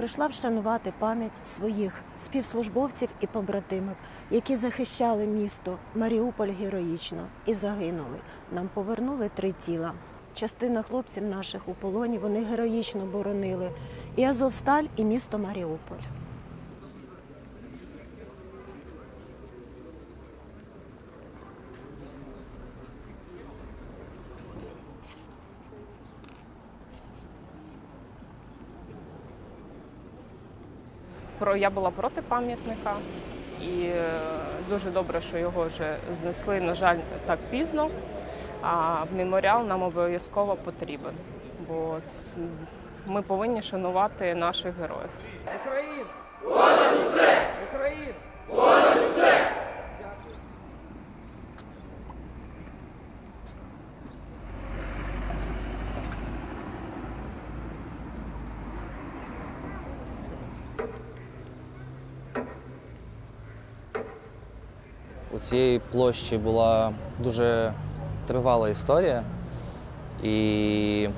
прийшла вшанувати пам'ять своїх співслужбовців і побратимів, які захищали місто Маріуполь героїчно і загинули. Нам повернули три тіла. Частина хлопців наших у полоні вони героїчно боронили і Азовсталь, і місто Маріуполь. Про я була проти пам'ятника, і е, дуже добре, що його вже знесли. На жаль, так пізно. А меморіал нам обов'язково потрібен, бо ми повинні шанувати наших героїв. Україн! У цієї площі була дуже тривала історія. І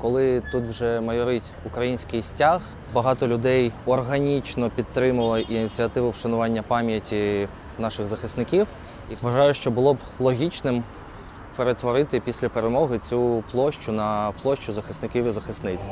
коли тут вже майорить український стяг, багато людей органічно підтримували ініціативу вшанування пам'яті наших захисників. І вважаю, що було б логічним перетворити після перемоги цю площу на площу захисників і захисниць.